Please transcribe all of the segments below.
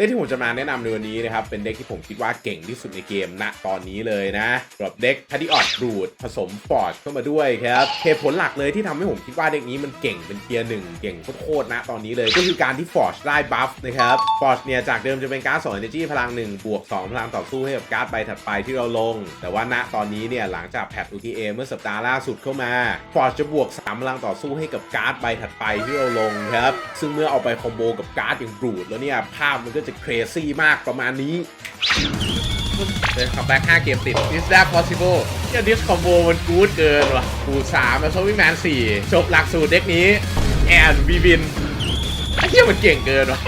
ด็กที่ผมจะมาแนะนำในวันนี้นะครับ เป็นเด็กที่ผมคิดว่าเก่งที่สุดในเกมณตอนนี้เลยนะสำหรับเด็กพาดิออดบรูดผสมฟอร์ดเข้ามาด้วยครับเหตุผลหลักเลยที่ทำให้ผมคิดว่าเด็กนี้มันเก่งเป็นเทียร์หนึ่งเก่งโคตรๆนะตอนนี้เลย ก็คือการที่ฟอร์ดได้บัฟนะครับฟอร์ดเนี่ยจากเดิมจะเป็นการ์ด2 energy พลัง1บวก2พลังต่อสู้ให้กับการ์ดใบถัดไปที่เราลง แต่ว่าณตอนนี้เนี่ยหลังจากแพท UTA เมื่อสัปดาห์ล่าสุดเข้ามาฟอร์ดจะบวก3พลังต่อสู้ให้กับการ์ดใบถัดไปที่เราลงครับซึ่งเมื่อเอาไปคอมโบกับการ์ดอย่างบรูดแล้วเนี่ยภาพมันก็จะเครซี่มากประมาณนี้เป็นคัมแบ็ก5เกมติด is that possible เนี่ยดิสคอมโบมันกูดเกินว่ะกูสามแล้วโซวิแมนสี่จบหลักสูตรเด็กนี้ แอนวีบินไอ้เหี้ยมันเก่งเกินว่ะ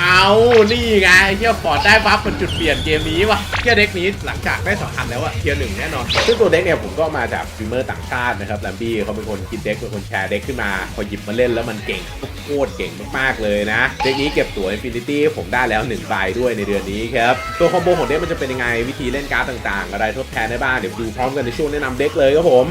เอานี่ไงเหี้ยฟอร์ดได้บัฟเป็นจุดเปลี่ยนเกมนี้ว่ะเหี้ยเด็กนี้หลังจากได้สำคัญแล้วอะเทียร์หนึ่งแน่นอน ซึ่งตัวเด็กเนี่ยผมก็มาจากฟิเมอร์ต่างชาตินะครับแลมบี้เขาเป็นคนคิดเด็กเป็นคนแชร์เด็กขึ้นมา พอหยิบมาเล่นแล้วมันเก่งโคตรเก่งมากๆเลยนะ เด็กนี้เก็บตั๋ว Infinity ผมได้แล้ว1ใบด้วยในเดือนนี้ครับ ตัวคอมโบของเด็กมันจะเป็นยังไงวิธีเล่นการ์ดต่างๆ อะไรทดแทนได้บ้างเดี๋ยวดูพร้อมกันในช่วงแนะนำเด็กเลยครับผม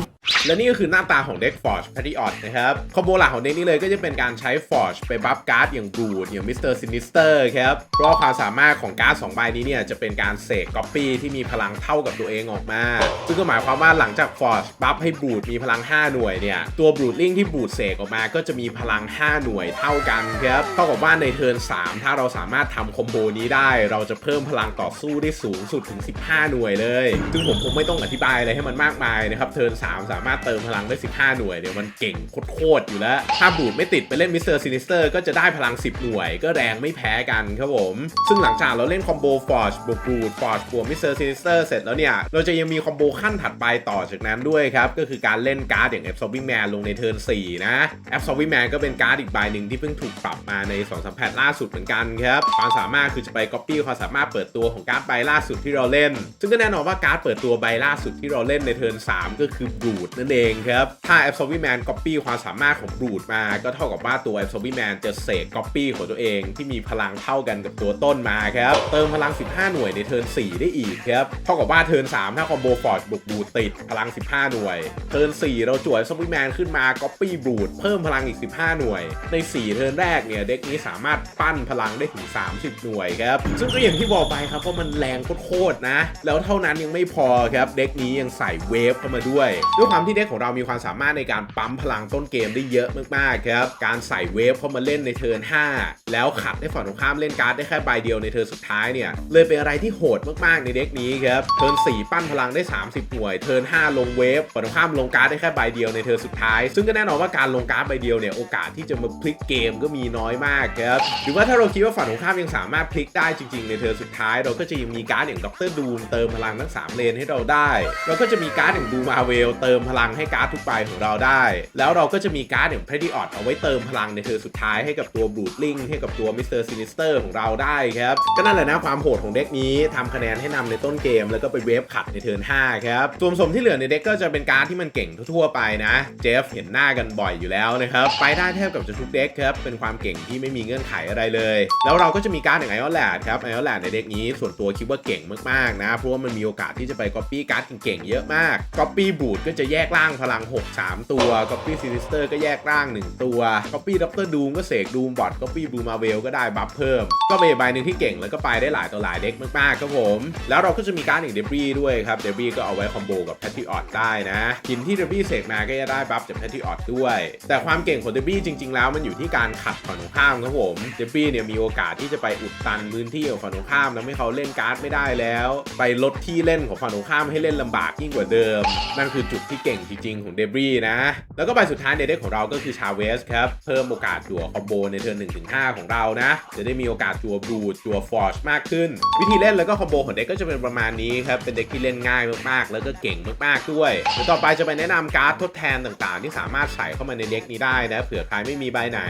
และนี่ก็คือหน้าตาของเด็ก Forge p a t r i o t นะครับคอมโบหลักของเด็กนี้เลยก็จะเป็นการใช้ Forge ไปบัฟการ์ดอย่างบูดอย่าง Mr. Sinister ครับ เพราะว่าความสามารถของการ์ด2ใบนี้เนี่ยจะเป็นการเสกก๊อปปี้ที่มีพลังเท่ากับตัวเองออกมา ซึ่งก็หมายความว่าหลังจาก Forge บัฟให้บูดมีพลัง 5 หน่วยเนี่ยตัวบูดลิงที่บูดเสกออกมาก็จะมีพลัง 5 หน่วยเท่ากันครับเท่ากับว่าในเทิร์น3 ถ้าเราสามารถทำคอมโบนี้ได้ เราจะเพิ่มพลังต่อสู้ได้สูงสุดถึง 15 หน่วยเลย ซึ่งผมคงไม่ต้องอธิบายอะไรให้มันมากมายนะครับเทิร์น3ามารถเติมพลังได้ 15 หน่วยเนี่ยวมันเก่งโคตรๆอยู่แล้ว ถ้าบูดไม่ติดไปเล่นมิสเตอร์ซินิสเตอร์ก็จะได้พลัง 10 หน่วย ก็แรงไม่แพ้กันครับผม ซึ่งหลังจากเราเล่นคอมโบฟอร์ชบวกบูดฟอร์ชบวกมิสเตอร์ซินิสเตอร์เสร็จแล้วเนี่ย เราจะยังมีคอมโบขั้นถัดไปต่อจากนั้นด้วยครับ ก็คือการเล่นการ์ดอย่าง Absorbing Man ลงในเทิร์น4นะ Absorbing Man ก็เป็นการ์ดอีกใบหนึ่งที่เพิ่งถูกปรับมาใน2 3แพทล่าสุดเหมือนกันครับความสามารถคือจะไป copy ความสามารถเปิดตัวของการ์ดใบล่าสุดที่เราเล่น ซึ่งก็แน่นอนว่าการ์ดเปิดตัวใบล่าสุดที่เราเล่นในเทิร์น3ก็คือบูดนั่นเองครับ ถ้า Absorbing Man copy ความสามารถของบูดมา ก็เท่ากับว่าตัว Absorbing Man จะเสก copy ของตัวเองที่มีพลังเท่ากันกับตัวต้นมาครับ เติมพลัง 15 หน่วยในเทิร์น4 ได้อีกครับ เท่ากับว่าเทิร์น3 ถ้าคอมโบฟอร์ดบุกบูดติดพลัง 15 หน่วย เทิร์น4 เราจ่ว Absorbing Man ขึ้นมา copy บูดเพิ่มพลังอีก 15 หน่วย ใน 4 เทิร์นแรกเนี่ยเด็กนี้สามารถปั้นพลังได้ถึง 30 หน่วยครับ ซึ่งก็อย่างที่บอกไปครับว่ามันแรงโคตรๆนะ แล้วเท่านั้นยังไม่พอครับเด็กนี้ยังใส่เวฟเข้ามาด้วยด้วยความที่เด็กของเรามีความสามารถในการปั๊มพลังต้นเกมได้เยอะมากๆครับ การใส่เวฟเข้ามาเล่นในเทิร์น5 แล้วขัดให้ฝั่งตรงข้ามเล่นการ์ดได้แค่ใบเดียวในเทิร์นสุดท้ายเนี่ย เลยเป็นอะไรที่โหดมากๆในเด็กนี้ครับ เทิร์น4 ปั้นพลังได้ 30 หน่วย เทิร์น5 ลงเวฟฝั่งตรงข้ามลงการ์ดได้แค่ใบเดียวในเทิร์นสุดท้าย ซึ่งก็แน่นอนว่าการลงการ์ดใบเดียวเนี่ยโอกาสที่จะมาพลิกเกมก็มีน้อยมากครับหรือว่าถ้าเราคิดว่าฝั่งตรงข้ามยังสามารถพลิกได้จริง ๆ ในเทิร์นสุดท้าย เราก็จะยังมีการ์ดอย่างด็อกเตอร์ดูมเติมพลังทั้ง3เลนให้เราได้ เราก็จะมีการ์ดอย่างดูมาเวลเติมมพลังให้การ์ดทุกใบของเราได้ แล้วเราก็จะมีการ์ดอย่างเพรดิออดเอาไว้เติมพลังในเทิร์สุดท้ายให้กับตัวบรูดลิงให้กับตัวมิสเตอร์ซินิสเตอร์ของเราได้ครับก็นั่นแหละนะความโหดของเด็กนี้ทำคะแนนให้นำในต้นเกม แล้วก็ไปเวฟขัดในเทิร์น5ครับส่วนสมที่เหลือในเด็กก็จะเป็นการ์ดที่มันเก่งทั่วๆไปนะเจฟเห็นหน้ากันบ่อยอยู่แล้วนะครับไปได้แทบกับจะทุกเด็กครับเป็นความเก่งที่ไม่มีเงื่อนไขอะไรเลย แล้วเราก็จะมีการ์ดอย่างไอออนแลดครับไอออนแลดในเด็กนี้ส่วนตัวคิดว่าเก่งมากๆนะเพราะว่ามันมีโอกาสที่จะไปก๊อปปี้การ์ดเก่งๆเยอะมากก๊อปปี้บูดก็จะแยกร่างพลัง 6 3 ตัวก๊อปปี้ซินิสเตอร์ก็แยกร่าง 1 ตัวก๊อปปี้ด็อกเตอร์ดูมก็เสกดูมบอทก๊อปปี้บูมาเวลก็ได้บัฟเพิ่ม ก็เป็นใบหนึ่งที่เก่งแล้วก็ไปได้หลายต่อหลายเด็กมากๆครับผม แล้วเราก็จะมีการ์ดอย่างเดบรีด้วยครับเดบรีก็เอาไว้คอมโบกับแพทริออตได้นะหินที่เดบรีเสกมาก็จะได้บัฟจากแพทริออตด้วย แต่ความเก่งของเดบรีจริง ๆ แล้วมันอยู่ที่การขัดฝั่งตรงข้ามครับผมเดบรีเนี่ยมีโอกาสที่จะไปอุดตันพื้นที่ของฝั่งตรงข้ามทำให้เขาเล่นการ์ดไม่ได้แล้ว ไปลดที่เล่นของฝั่งตรงข้ามให้เล่นลำบากยิ่งกว่าเดิม นั่นคือจุดที่เก่งจริง ๆ ของเดบรีนะ แล้วก็ใบสุดท้ายในเด็กของเราก็คือชาเวสครับ เพิ่มโอกาสจั่วคอมโบในเทิร์น1-5ของเรานะ จะได้มีโอกาสจั่วบลูดจั่วฟอร์ชมากขึ้น วิธีเล่นแล้วก็คอมโบของเด็กก็จะเป็นประมาณนี้ครับ เป็นเด็กที่เล่นง่ายมากๆ แล้วก็เก่งมากๆด้วยเดี๋ยวต่อไปจะไปแนะนำการ์ดทดแทนต่างๆ ที่สามารถใส่เข้ามาในเด็กนี้ได้นะเผื่อใครไม่มีใบไหน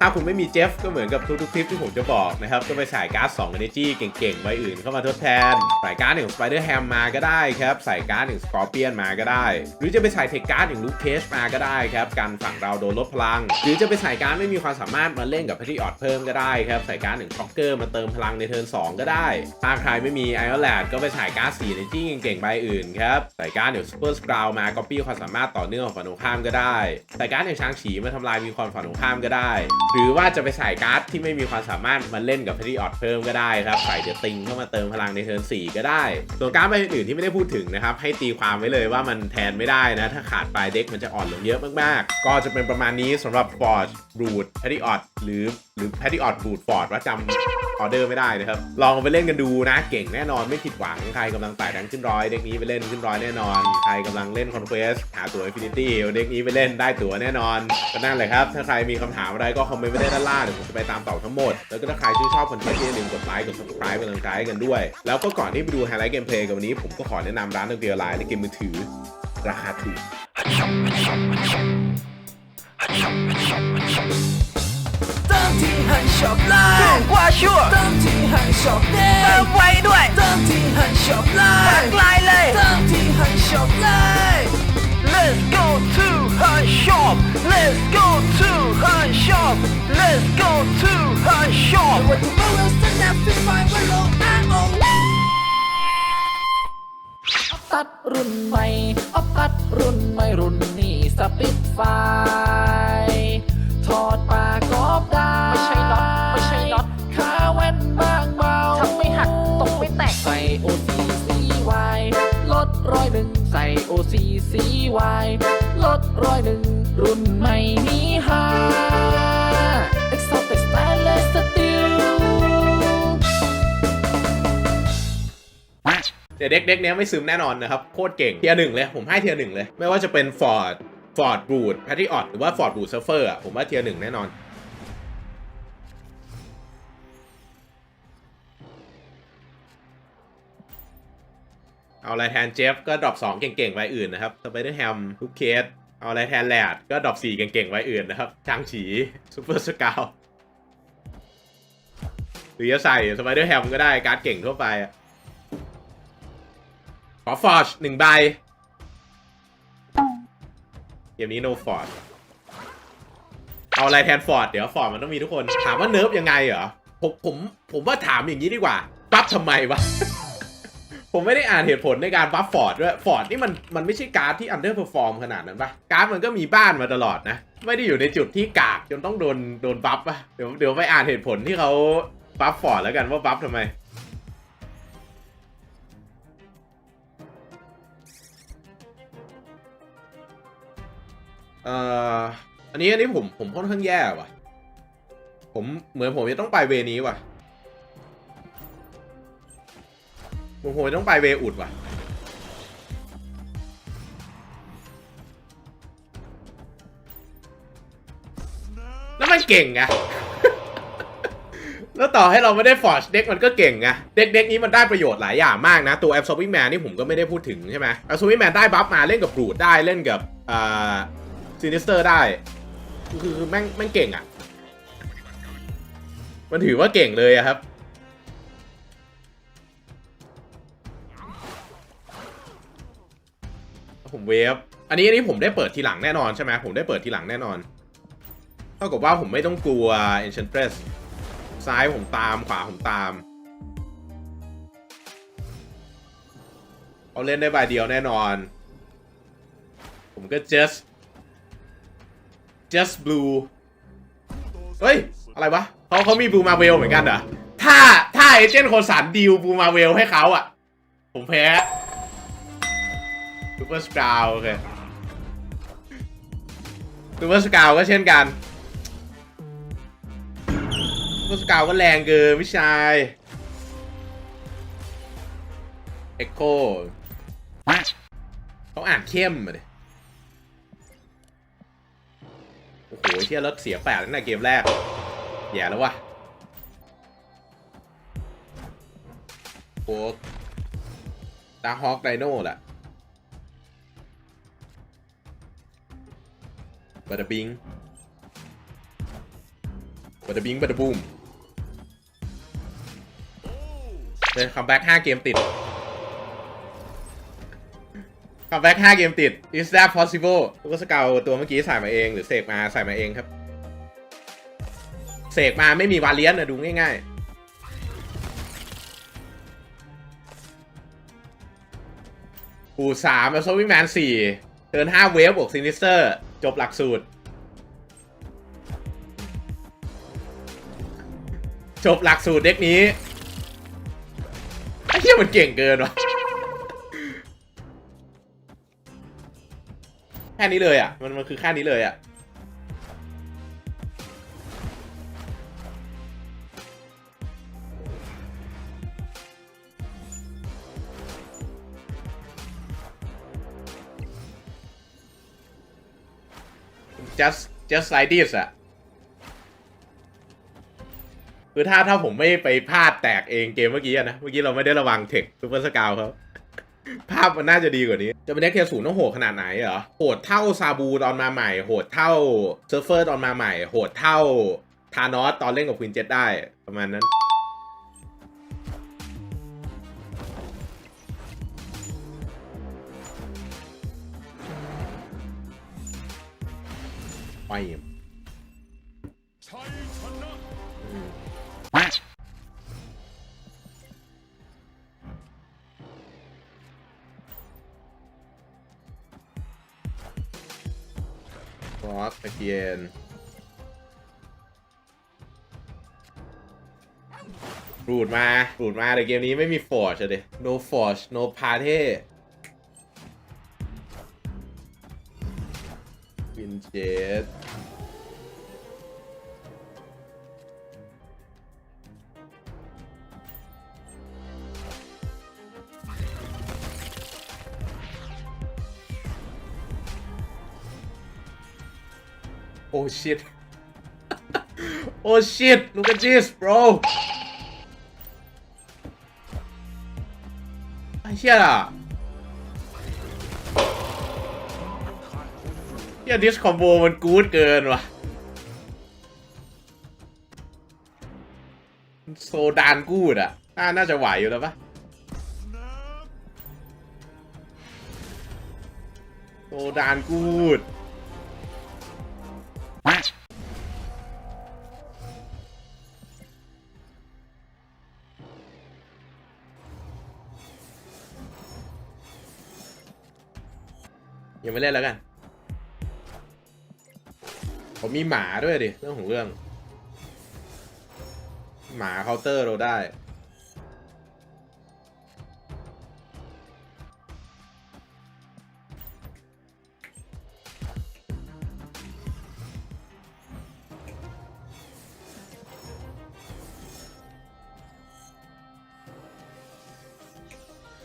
ถ้าคุณไม่มีเจฟก็เหมือนกับทุกๆคลิปที่ผมจะบอกนะครับก็ไปใส่การ์ด2 energy เก่งๆใบอื่นเข้ามาทดแทนใส่การ์ดหนึ่ง Spider Ham มาก็ได้ครับใส่การ์ดหนึ่ง Scorpion มาก็ได้หรือจะจะไปใส่เทคการ์ดอย่างลูกเคสมาก็ได้ครับกันฝั่งเราโดนลดพลัง หรือจะไปใส่การ์ดไม่มีความสามารถมาเล่นกับพ a ที่ออดเพิ่มก็ได้ครับใส่การ์ดหนึ่งช็อกเกอร์มาเติมพลังในเทิร์น2ก็ได้ ถ้าใครไม่มีไอ o อ l แลดก็ไปใส่การ์ดสีในที่เก่งๆใบอื่นครับใส่การ์ดเดี๋ยวซูเปอร์สกราวมาก๊อปปี้ความสามารถต่อเนื่องของฝั่งตรงข้ามก็ได้ใส่การ์ดอย่างช้างฉีมาทำลายมีความฝั่งตรงข้ามก็ได้ หรือว่าจะไปใส่การ์ดที่ไม่มีความสามารถมาเล่นกับพ a ที่ออดเพิ่มก็ได้ครับใส่เดติงเข้ามาเติมพลังในเทิร์น4ก็ได้ส่วนการ์ดใบอื่นที่ไม่ได้พูดถึงนะครับให้ตีความไว้เลยว่ามันแทนไม่ได้นะ ถ้าขาดไปเด็กมันจะอ่อนลงเยอะมากๆ ก็จะเป็นประมาณนี้สำหรับฟอร์ดรูดแพท i ออดหรือหรือแพท i ออดรูดฟอร์ดว่าจำออเดอร์ไม่ได้นะครับ ลองไปเล่นกันดูนะ เก่งแน่นอนไม่ผิดหวัง ใครกำลังไต่ดังขึ้นร้อย เด็กนี้ไปเล่นขึ้นร้อยแน่นอน ใครกำลังเล่นคอนเควสหาตั๋วอินฟินิตี้เด็กนี้ไปเล่นได้ตั๋วแน่นอนก็นั่นแหละครับ ถ้าใครมีคำถามอะไรก็คอมเมนต์ไว้ได้ด้านล่างเดี๋ยวผมจะไปตามตอบทั้งหมด แล้วก็ถ้าใครชื่นชอบคอนเทนต์อย่าลืมกดไลค์กด subscribe เป็นกำลังใจกันด้วย แล้วก็ก่อนที่ไปดูไฮไลท์เกมเพลย์กับวันนี้ผมก็ขอแนะนำร้านเดียวไลน์ในเกมมือถือ ราคาถูกเติมที่หันช็อปไลถูน์กกว่าชัวร์เติมที่หันช็อปเด้เติมไวด้วยเติมที่หันช็อปไลตัดน์ลายเลยเติมที่หันช็อปไลน์ Let's go to her shop Let's go to her shop Let's go to her shop วันที่เราสนับสนุนว่าโลกอาโอ ตัดรุ่นใหม่ออฟตัดรุ่นใหม่รุ่นนี้สปิดไฟถอดปากกอบได้ ไม่ใช่น็อตไม่ใช่น็อตขาแว่นบางเบาทำไม่หักตกไม่แตก ใส่ OCCY ลดร้อยหนึ่งใส่ OCCY ลดร้อยหนึ่งรุ่นใหม่นี้ฮา Exotic เด็กเด็กเนี้ยไม่ซึมแน่นอนนะครับ โคตรเก่งเทียร์หนึ่งเลย ผมให้เทียร์หนึ่งเลย ไม่ว่าจะเป็นฟอร์ดฟอร์ดบูดแพท i ออดหรือว่าฟอร์ดบูดเซฟเฟอร์อะผมว่าเทียร์หนึ่งแน่นอนเอาอะไรแทนเจฟก็ดรอปสองเก่งๆไว้อื่นนะครับสไปเดอร์แฮมทุกเคสเอาอะไรแทนแลดก็ดรอปสี่เก่งๆไว้อื่นนะครับจางฉีซูเปอร์สกาวหรือจะใส่สไปเดอร์แฮมก็ได้การ์ดเก่งทั่วไปอะ ขอฟอร์ชหนึ่งใบ เกมนี้ no ฟอร์ดเอาอะไรแทนฟอร์ดเดี๋ยวฟอร์ดมันต้องมีทุกคน ถามว่าเนิร์ฟยังไงเหรอ ผมผมผมว่าถามอย่างนี้ดีกว่าบัฟทำไมวะ ผมไม่ได้อ่านเหตุผลในการบัฟฟอร์ดด้วย ฟอร์ดนี่มันมันไม่ใช่การ์ดที่อันเดอร์เพอร์ฟอร์มขนาดนั้นปะการ์ดมันก็มีบ้านมาตลอดนะ ไม่ได้อยู่ในจุดที่กากจนต้องโดนโดนบัฟปะเดี๋ยวเดี๋ยวไปอ่านเหตุผลที่เขาบัฟฟอร์ดแล้วกันว่าบัฟทำไม อ่ออันนี้อันนี้ผมผมค่อนข้างแย่ว่ะ ผมเหมือนผมจะต้องไปเวนี้ว่ะผมผมจะต้องไปเวอุดว่ะ แล้วมันเก่งไงแล้วต่อให้เราไม่ได้ฟอร์ชเด็กมันก็เก่งไงเด็กเด็กนี้มันได้ประโยชน์หลายอย่างมากนะ ตัวแอ b ซ o วิ n แมนนี่ผมก็ไม่ได้พูดถึงใช่ไหมแอ b ซ o วิ n แมนได้บัฟมาเล่นกับ b รูดได้เล่นกับอ่า ซินิสเตอร์ได้ คือคือแม่งแม่งเก่งอะ มันถือว่าเก่งเลยอะครับ ผมเวฟ อันนี้อันนี้ผมได้เปิดทีหลังแน่นอนใช่ไหมผมได้เปิดทีหลังแน่นอน เท่ากับว่าผมไม่ต้องกลัว Enchantress ซ้ายผมตามขวาผมตาม เอาเล่นได้ใบเดียวแน่นอน ผมก็ just just blue เฮ้ย อะไรวะเขาเขามีบูมาเวลเหมือนกันเหรอ ถ้าถ้าเอเจนต์โคสันดีลบูมาเวลให้เขาอะ ผมแพ้ซูเปอร์สกาวโอเคซูเปอร์สกาวก็เช่นกันซูเปอร์สกาวก็แรงเกินพี่ชายเอ็กโคเขาอ่านเข้มมาดิ โอ้โหเชี่ยรถเสียแปดตั้งแต่เกมแรกแย่แล้ววะโอ้ตาฮอกไดโน่แหละบัตบิงบัตบิงบัตบูมเลยคัมแบ็กห้าเกมติด คัมแบ็ก5เกมติด is that possible ลูกสเกาตัวเมื่อกี้ใส่มาเอง หรือเสกมาใส่มาเองครับ เสกมาไม่มีวาเลียนนะดูง่ายๆปูสามแล้วโซวิแมนสี่เทินห้าเวฟบวกซินิสเตอร์ จบหลักสูตร จบหลักสูตรเด็กนี้ไอ้เหี้ยมันเก่งเกินวะ แค่นี้เลยอะ มันมันคือแค่นี้เลยอะ just just like this อะคือถ้าถ้าผมไม่ไปพลาดแตกเองเกมเมื่อกี้นะ เมื่อกี้เราไม่ได้ระวังเทคซูเปอร์สกาวเขา ภาพมันน่าจะดีกว่านี้ จะเป็นเด็กเทียสูนต้องโหดขนาดไหนเหรอ โหดเท่าซาบูตอนมาใหม่ โหดเท่าเซิร์ฟเฟอร์ตอนมาใหม่ โหดเท่าทานอสตอนเล่นกับควินเจ็ตได้ ประมาณนั้น ไป ทีเอ็นรูดมารูดมาแต่เกมนี้ไม่มีฟอร์ชเลย no forge no party วินเจ shit โอ้ shit look at this bro ไอ้เชี่ยอะเฮียดิสคอมโบมันกู๊ดเกินว่ะโซดานกูดอะ น่าน่าจะไหวอยู่แล้วปะโซดานกูด ยังไม่เล่นแล้วกัน ผมมีหมาด้วยดิ เรื่องของเรื่อง หมาเคาน์เตอร์เราได้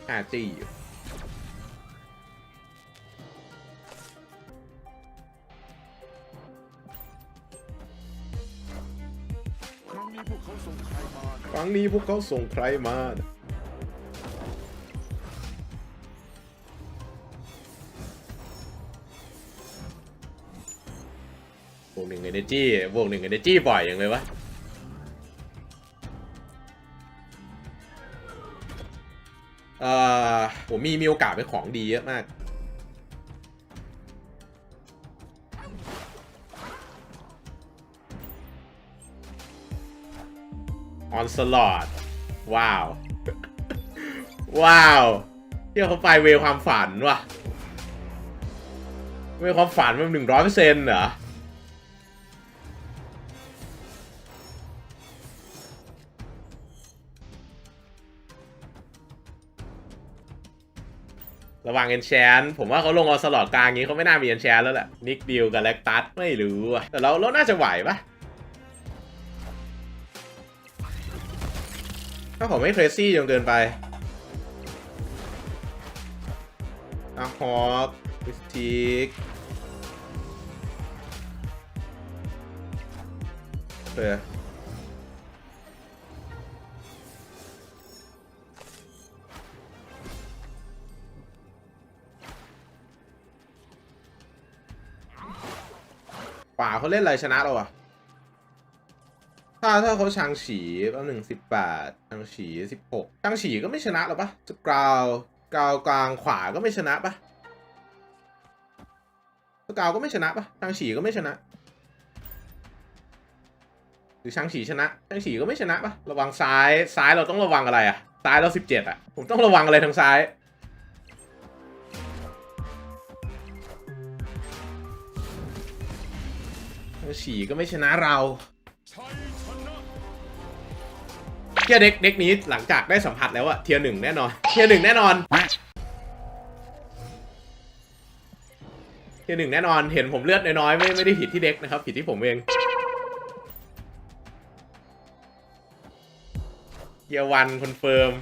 ห้าจี้อยู่ครั้งนี้พวกเขาส่งใครมาฟังนี้พวกเขาส่งใครมานะบวกหนึ่งเอเนจีบวกหนึ่งเอเนจีบ่อยอย่างเลยวะ ผมมีมีโอกาสเป็นของดีเยอะมาก ออนสลอดว้าว ว้าวเที่ยวเขาไปเวความฝันว่ะ เวความฝันมันหนึ่งร้อยเปอร์เซ็นต์เหรอ วางเอนแชนผมว่าเขาลงเอาสลอดกลางงี้เขาไม่น่ามีเอนแชนแล้วแหละนิกดิวกับแล็กตัสไม่รู้อะแต่เราเราน่าจะไหวปะถ้าผมไม่เครซี่จนเกินไปอะฮอกวิสติกเพื่อ ป่าเขาเล่นอะไรชนะเราอะถ้าถ้าเขาชางฉีแป๊บหนึ่งสิบแปดชางฉีสิบหกชางฉีก็ไม่ชนะหรอปะสกราวกราวกลางขวาก็ไม่ชนะปะสกาวก็ไม่ชนะปะชางฉีก็ไม่ชนะ หรือชางฉีชนะชางฉีก็ไม่ชนะปะระวังซ้ายซ้ายเราต้องระวังอะไรอะซ้ายเราสิบเจ็ดอะผมต้องระวังอะไรทางซ้าย ฉี่ก็ไม่ชนะเราเทียเด็กเด็กนี้หลังจากได้สัมผัสแล้วอะเทียหนึ่งแน่นอน เทียหนึ่งแน่นอน เทียหนึ่งแน่นอน เห็นผมเลือดน้อยๆไม่ไม่ได้ผิดที่เด็กนะครับ ผิดที่ผมเองเทียวันคอนเฟิร์ม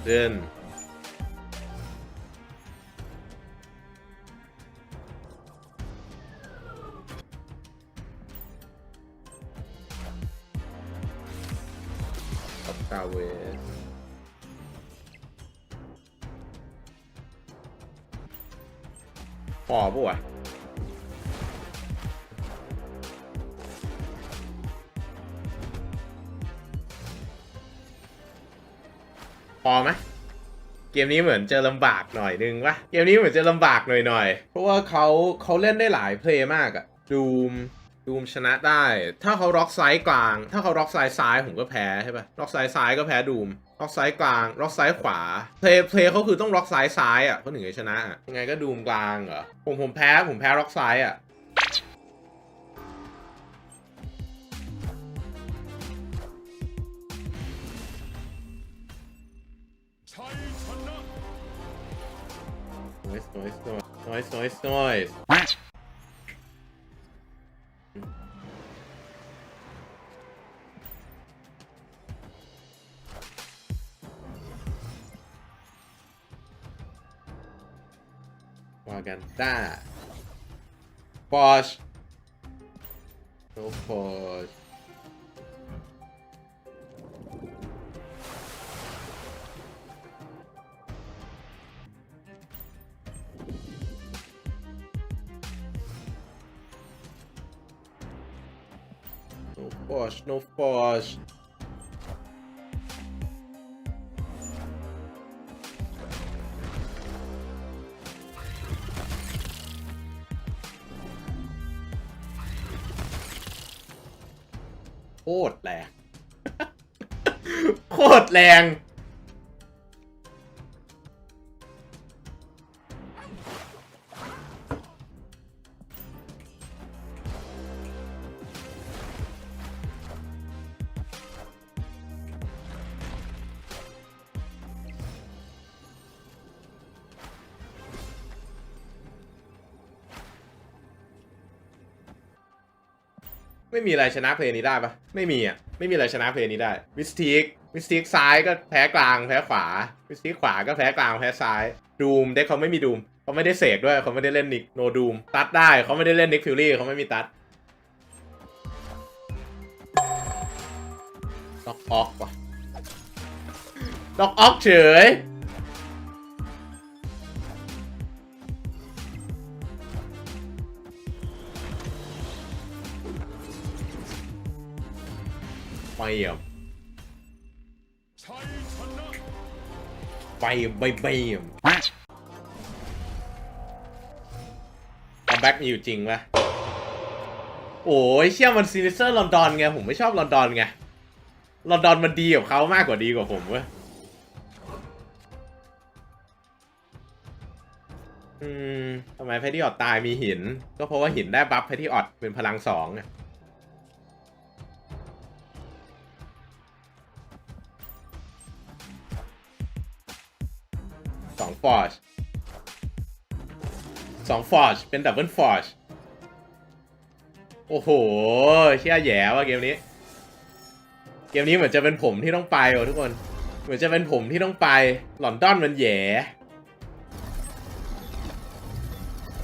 เจน พอไหมเกมนี้เหมือนจะลำบากหน่อยนึงวะเกมนี้เหมือนจะลำบากหน่อยหน่อยเพราะว่าเขาเขาเล่นได้หลายเพลย์มากอะดูมดูมชนะได้ ถ้าเขาร็อกไซด์กลาง ถ้าเขาร็อกไซด์ซ้ายผมก็แพ้ใช่ปะร็อกไซด์ซ้ายก็แพ้ดูมร็อกไซด์กลางร็อกไซด์ขวา เพลย์เพลย์เขาคือต้องร็อกไซด์ซ้ายอะเขาถึงจะชนะอะยังไงก็ดูมกลางเหรอผมผมแพ้ผมแพ้ร็อกไซด์อะ noise noise noise noise noise noise วากัน foge, não foge. โคตรแรงโคตรแรง ไม่มีอะไรชนะเพลย์นี้ได้ปะไม่มีอะ ไม่มีอะไรชนะเพลย์นี้ได้มิสทีกมิสทีกซ้ายก็แพ้กลางแพ้ขวามิสทีกขวาก็แพ้กลางแพ้ซ้าย ดูมเด็กเขาไม่มีดูมเขาไม่ได้เสกด้วยเขาไม่ได้เล่นนิกโนดูมตัดได้เขาไม่ได้เล่นนิกฟิลลี่เขาไม่มีตัดล็อกออกว่ะล็อกออกเฉย ไมไปไม่ไม่คอมแบ็กมีอยู่จริงปะโอ้ยเชื่อมันซีนิเซอร์ลอนดอนไง ผมไม่ชอบลอนดอนไง ลอนดอนมันดีกับเขามากกว่าดีกว่าผมเว้ยอืมทำไมแพทตี้ออดตายมีหิน ก็เพราะว่าหินได้บัฟแพทตี้ออดเป็นพลังสองไง สองฟอร์ชสองฟอร์ชเป็นดับเบิลฟอร์ชโอ้โห เชี่ยแย่ว่ะเกมนี้ เกมนี้เหมือนจะเป็นผมที่ต้องไปว่ะทุกคน เหมือนจะเป็นผมที่ต้องไป หลอนดอนมันแย่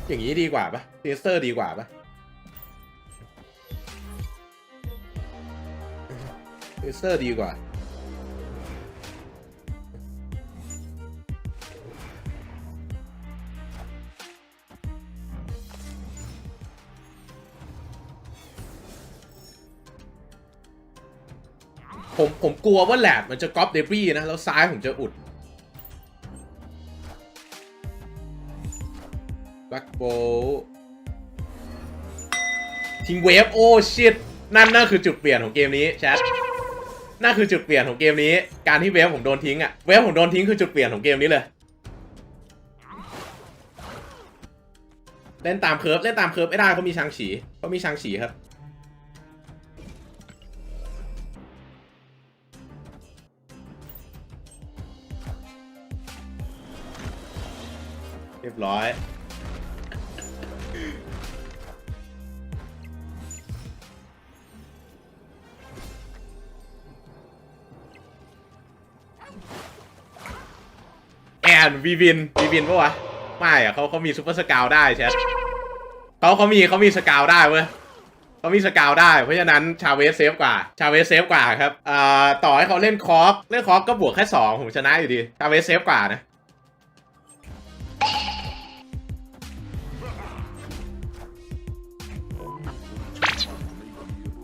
อย่างนี้ดีกว่าปะเทสเตอร์ดีกว่าปะเทสเตอร์ดีกว่า ผมกลัวว่าแหลดมันจะก๊อปเดบรี่นะ แล้วซ้ายผมจะอุดแบ็กโบทิ้งเวฟ โอ้ชิตนั่นนั่นคือจุดเปลี่ยนของเกมนี้แชทนั่นคือจุดเปลี่ยนของเกมนี้ การที่เวฟผมโดนทิ้งอะเวฟผมโดนทิ้งคือจุดเปลี่ยนของเกมนี้เลย เล่นตามเคิร์ฟเล่นตามเคิร์ฟไม่ได้เขามีชางฉีเขามีชางฉีครับ รียบร้อย แอนวีวินวีวินปะวะ ไม่อะเขาเขามีซูเปอร์สกาวได้แชทเขาเขามีเขามีสกาวได้เว้ยเขามีสกาวได้ เพราะฉะนั้นชาเวสเซฟกว่า ชาเวสเซฟกว่าครับอ่าต่อให้เขาเล่นคอร์ฟเล่นคอฟก็บวกแค่สองผมชนะอยู่ดี ชาเวสเซฟกว่านะ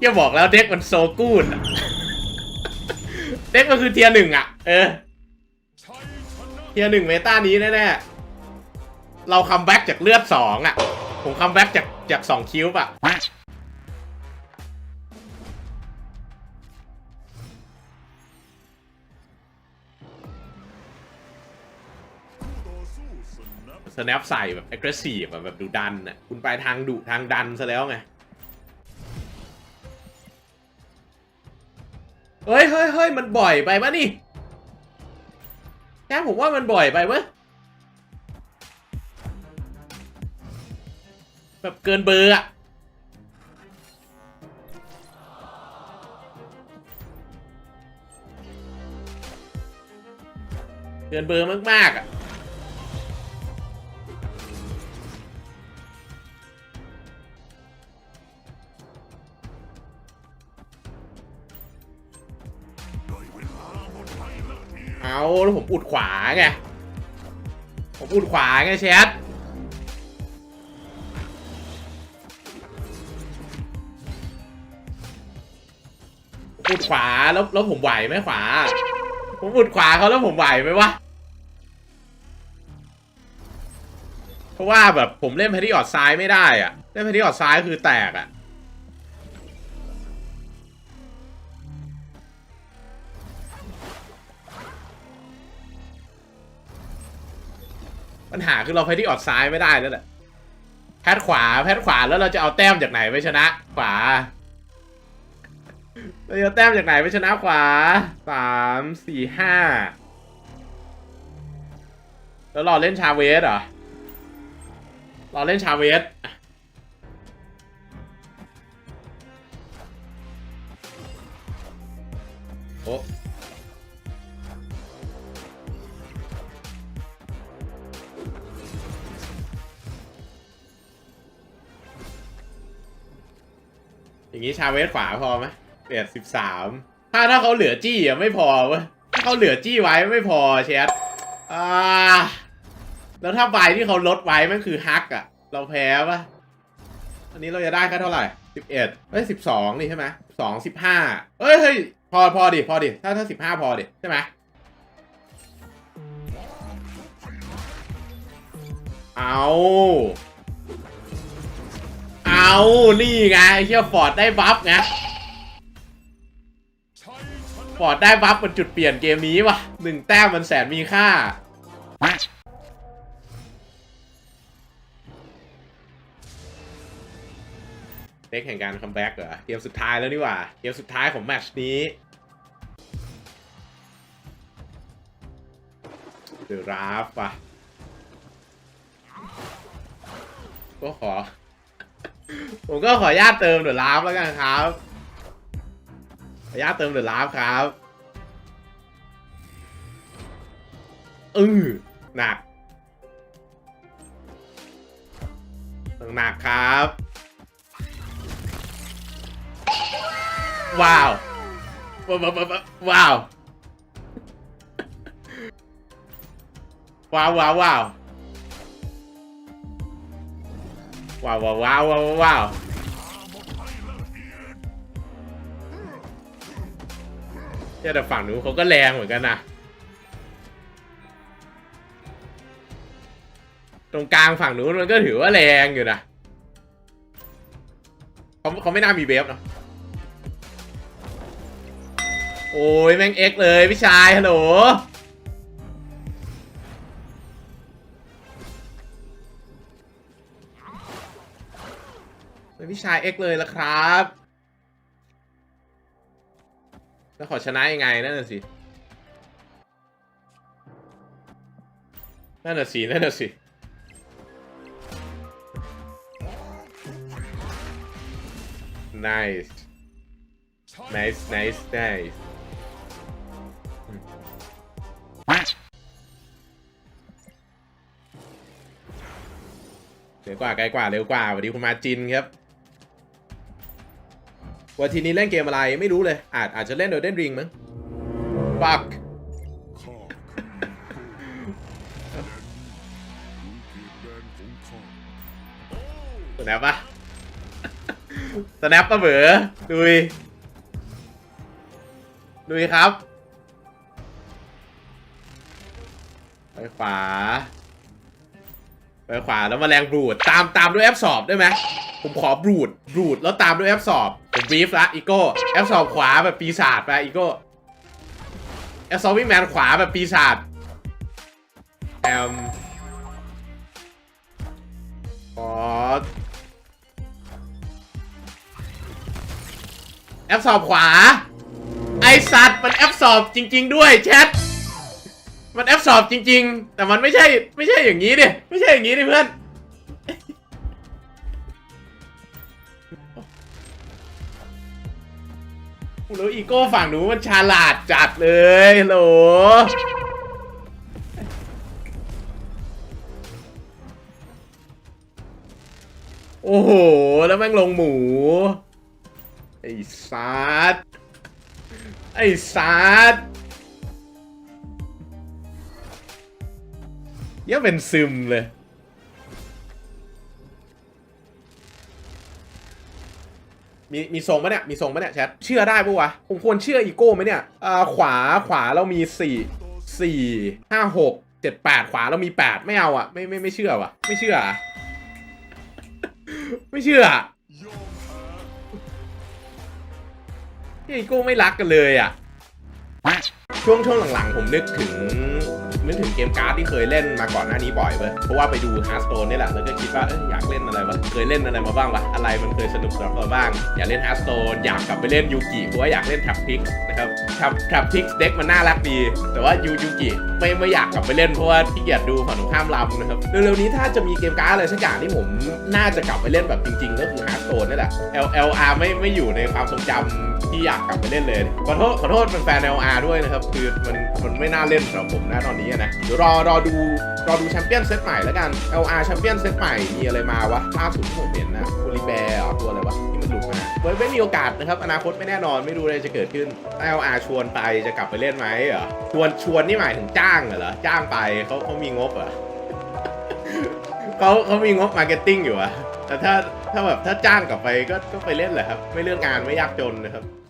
กี่ยบอกแล้วเด็กมันโซกูดเด็กมันคือเทียร์หนึ่งอะ เออ เทียร์หนึ่งเมตานี้แน่ๆ เราคัมแบ็กจากเลือดสองอะ ผมคัมแบ็กจากจากสองคิวบอะต่อสู้สนับสแนปใส่แบบ aggressive แบบดุดันอะ คุณไปทางดุทางดันซะแล้วไง เฮ้ยเฮ้ยเฮ้ยมันบ่อยไปปะนี่แค่ผมว่ามันบ่อยไปเว้ยแบบเกินเบอร์อะเกินเบอร์มากๆอะ เอาแล้วผมอุดขวาไง ผมอุดขวาไงแชทอุดขวาแล้วแล้วผมไหวไหมขวา ผมอุดขวาเขาแล้วผมไหวไหมวะ เพราะว่าแบบผมเล่นแพทที่ออดซ้ายไม่ได้อะเล่นแพทที่ออดซ้ายคือแตกอะ ปัญหาคือเราไปที่ออดซ้ายไม่ได้แล้วแหละแพทขวาแพทขวาแล้วเราจะเอาแต้มจากไหนไปชนะ ขวาเราจะแต้มจากไหนไปชนะขวาสามสี่ห้าแล้วรอเล่นชาเวสเหรอรอเล่นชาเวสโอ้ อย่างนี้ชาเวสขวาพอไหมเปลี่ยนสิบสามถ้าถ้าเขาเหลือจี้อะไม่พอเว้ยถ้าเขาเหลือจี้ไว้ไม่พอเชดอ่าแล้วถ้าใบที่เขาลดไว้มันคือฮักอะ เราแพ้ปะอันนี้เราจะได้แค่เท่าไหร่สิบเอ็ดเอ้ยสิบสองนี่ใช่ไหมสองสิบห้าเอ้ยเฮ้ยพอพอดิพอดิถ้าถ้าสิบห้าพอดิใช่ไหมเอา เอานี่ไงไอ้เชี่ยฟอร์ดได้บัฟไงฟอร์ดได้บัฟมันจุดเปลี่ยนเกมนี้วะหนึ่งแต้มมันแสนมีค่าเด็กแห่งการคัมแบ็กเหรอเกมสุดท้ายแล้วนี่ว่าเกมสุดท้ายของแมตช์นี้เดอราฟว่ะก็ขอ ผมก็ขออนุญาตเติมเดือะราฟแล้วกันครับ ขออนุญาตเติมเดือะราฟครับอือหนักหนักครับ ว้าวว้าวว้าวว้าวว้าว ว้าวว้าวว้าวว้าวแต่ฝั่งนู้นเขาก็แรงเหมือนกันนะตรงกลางฝั่งนู้นมันก็ถือว่าแรงอยู่นะเขาเขาไม่น่ามีเวฟเนาะโอ้ยแม่งเอ็กเลยพี่ชายฮัลโหล เป็นพี่ชายเอ็กเลยละครับ แล้วขอชนะยังไงนั่นน่ะสิ นั่นน่ะสิ นั่นน่ะสิ nice nice nice nice เร็วกว่าไกลกว่าเร็วกว่าสวัสดีคุณมาจินครับ วันทีนี้เล่นเกมอะไรไม่รู้เลย อาจอาจจะเล่นโดยเล่นริงมั้งปักสแนปปะสแนปปะเบอดุยดุยครับ ไปขวา ไปขวาแล้วมาแรงบูด ตามตามด้วยแอปสอบได้ไหม ผมขอบูดบูดแล้วตามด้วยแอปสอบ ผมบีฟละอีโก้แอปสอบขวาแบบปีศาจไปอีโก้แอปสอบวิ่งแมนขวาแบบปีศาจแอมขอแอปสอบขวา ไอสัตว์มันแอปสอบจริง ๆ ด้วยแชทมันแอปสอบจริง ๆ แต่มันไม่ใช่ไม่ใช่อย่างนี้ดิไม่ใช่อย่างนี้ดิเพื่อน แล้วอีโก้ฝั่งหนูมันฉลาดจัดเลยโหลโอ้โห แล้วแม่งลงหมู ไอ้ซัดไอ้ซัดยังเป็นซึมเลย มีมีทรงปะเนี่ยมีทรงปะเนี่ยแชทเชื่อได้ปะวะผมควรเชื่ออีโก้ไหมเนี่ยอ่าขวาขวาเรามีสี่สี่ห้าหกเจ็ดแปดขวาเรามีแปดไม่เอาอะไม่ไม่ไม่เชื่อวะไม่เชื่อ ไม่เชื่อยอมแพ้พี่อีโก้ไม่รักกันเลยอะช่วงช่วงหลังๆ ผมนึกถึง นึกถึงเกมการ์ดที่เคยเล่นมาก่อนหน้านี้บ่อยเว้ยเพราะว่าไปดูฮาร์สโตนนี่แหละแล้วก็คิดว่าเอยอยากเล่นอะไรวะเคยเล่นอะไรมาบ้างวะอะไรมันเคยสนุกสำหรับเราบ้าง อยากเล่นฮาร์สโตนอยากกลับไปเล่นยูกิเพราะว่าอยากเล่นแท็บพิกนะครับแท็บแท็บพิกเด็กมันน่ารักดี แต่ว่ายูยูกิไม่ไม่อยากกลับไปเล่นเพราะว่าขี้เกียจดูฝั่งตรงข้ามลำนะครับเร็วๆนี้ถ้าจะมีเกมการ์ดอะไรสักอย่างที่ผมน่าจะกลับไปเล่นแบบจริง ๆ ก็คือฮาร์สโตนนี่แหละ L L R ไม่ไม่อยู่ในความทรงจำ ที่อยากกลับไปเล่นเลย ขอโทษขอโทษเป็นแฟน L R ด้วยนะครับ คือมันมันไม่น่าเล่นสำหรับผมนะตอนนี้นะ เดี๋ยวรอรอดูรอดูแชมเปี้ยนเซตใหม่แล้วกัน L R แชมเปี้ยนเซตใหม่มีอะไรมาวะล่าสุดที่ผมเห็นนะโอลิแบร์ตัวอะไรวะที่มันหลุดมาไว้ไม่มีโอกาสนะครับ อนาคตไม่แน่นอนไม่รู้อะไรจะเกิดขึ้น L R ชวนไปจะกลับไปเล่นไหมเหรอชวนชวนนี่หมายถึงจ้างเหรอจ้างไปเขาเขามีงบเหรอเขาเขามีงบมาร์เก็ตติ้งอยู่อะ แต่ถ้าถ้าแบบถ้าจ้างกลับไปก็ก็ไปเล่นแหละครับ ไม่เลือกงานไม่ยากจนนะครับ